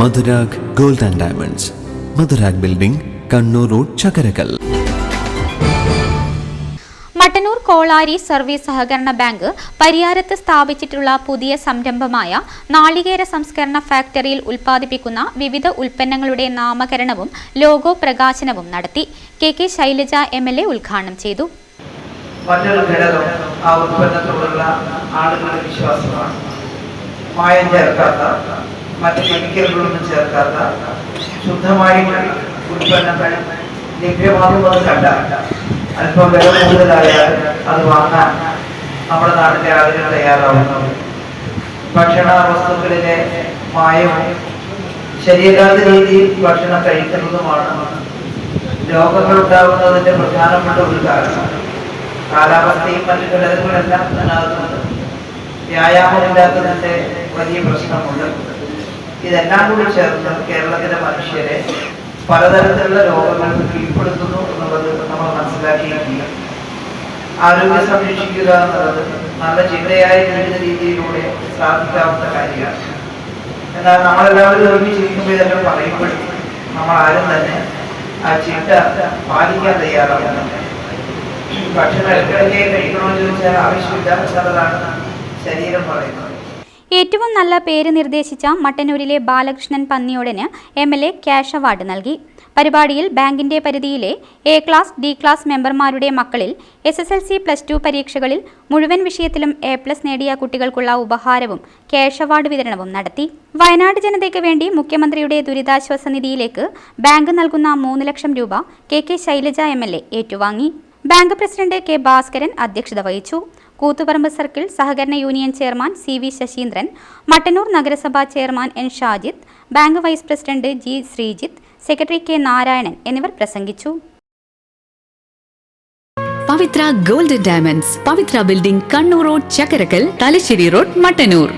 Madhurag gold and diamonds. Madhurag building Kannur road Chakkarakkal. Mattannur Kolari service സഹകരണ bank പരിയാരത്ത് സ്ഥാപിച്ചിട്ടുള്ള പുതിയ സംരംഭമായ നാളികേര സംസ്കരണ ഫാക്ടറിയിൽ ഉൽപ്പാദിപ്പിക്കുന്ന വിവിധ ഉൽപ്പന്നങ്ങളുടെ നാമകരണവും ലോഗോ പ്രകാശനവും നടത്തി K K Shailaja M L A ഉദ്ഘാടനം ചെയ്തു. മറ്റൊരു ഘടകം ആ ഉൽപ്പന്നത്തോടുള്ള ആളുകളുടെ വിശ്വാസമാണ്. മായം ചേർക്കാത്ത മറ്റ് കെമിക്കലുകളൊന്നും ചേർക്കാത്ത ശുദ്ധമായിട്ടുള്ള ഉൽപ്പന്നങ്ങൾ ലഭ്യമാകുന്നത് കണ്ട അല്പം വില കൂടുതലായാൽ അത് വാങ്ങാൻ നമ്മുടെ നാട്ടിലെ ആളുകൾ തയ്യാറാവുന്നു ഭക്ഷണ വസ്തുക്കളിലെ മായവും ശരീരാത രീതിയിൽ ഭക്ഷണം കഴിക്കുന്നതുമാണ് രോഗങ്ങൾ ഉണ്ടാകുന്നതിന്റെ പ്രധാനപ്പെട്ട ഒരു കാരണം. കാലാവസ്ഥയും മറ്റു ഘടകങ്ങളെല്ലാം അതിനകത്തുണ്ട്. വ്യായാമമില്ലാത്തതിന്റെ വലിയ പ്രശ്നമുണ്ട്. ഇതെല്ലാം കൂടി ചേർന്ന് കേരളത്തിലെ മനുഷ്യരെ പലതരത്തിലുള്ള രോഗങ്ങൾക്ക് കീഴ്പ്പെടുത്തുന്നു എന്നുള്ളത് നമ്മൾ മനസ്സിലാക്കിയിട്ടില്ല ആരോഗ്യം സംരക്ഷിക്കുക എന്നുള്ളത് നല്ല ചിട്ടയായ ജീവിത രീതിയിലൂടെ സാധിക്കാവുന്ന കാര്യമാണ്. എന്നാൽ നമ്മളെല്ലാവരും ഒരുമിച്ചിരിക്കുമ്പോൾ ഇതെല്ലാം പറയപ്പെടും നമ്മൾ ആരും തന്നെ ആ ചിട്ട പാലിക്കാൻ തയ്യാറാവുന്നുണ്ട് ഭക്ഷണം ഇടയ്ക്കിടയ്ക്ക് കഴിക്കണമെന്ന് ചോദിച്ചാൽ ആവശ്യമില്ല ശരീരം പറയുന്നത്. ഏറ്റവും നല്ല പേര് നിർദ്ദേശിച്ച മട്ടന്നൂരിലെ Balakrishnan പന്നിയോടന് M L A cash award നൽകി. പരിപാടിയിൽ ബാങ്കിന്റെ പരിധിയിലെ എ ക്ലാസ് ഡി ക്ലാസ് മെമ്പർമാരുടെ മക്കളിൽ S S L C plus two പരീക്ഷകളിൽ മുഴുവൻ വിഷയത്തിലും എ പ്ലസ് നേടിയ കുട്ടികൾക്കുള്ള ഉപഹാരവും ക്യാഷ് അവാർഡ് വിതരണവും നടത്തി. വയനാട് ജനതയ്ക്ക് വേണ്ടി മുഖ്യമന്ത്രിയുടെ ദുരിതാശ്വാസ നിധിയിലേക്ക് ബാങ്ക് നൽകുന്ന മൂന്ന് ലക്ഷം രൂപ K K Shailaja M L A ഏറ്റുവാങ്ങി. ബാങ്ക് പ്രസിഡന്റ് കെ ഭാസ്കരൻ അധ്യക്ഷത വഹിച്ചു. കൂത്തുപറമ്പ് സർക്കിൾ സഹകരണ union chairman C V Sasheendran Mattannur നഗരസഭാ chairman N Shajith bank vice president G Sreejith secretary K Narayanan എന്നിവർ പ്രസംഗിച്ചു. Pavithra gold diamonds Pavithra building Kannur road Chakkarakkal Thalassery road Mattannur.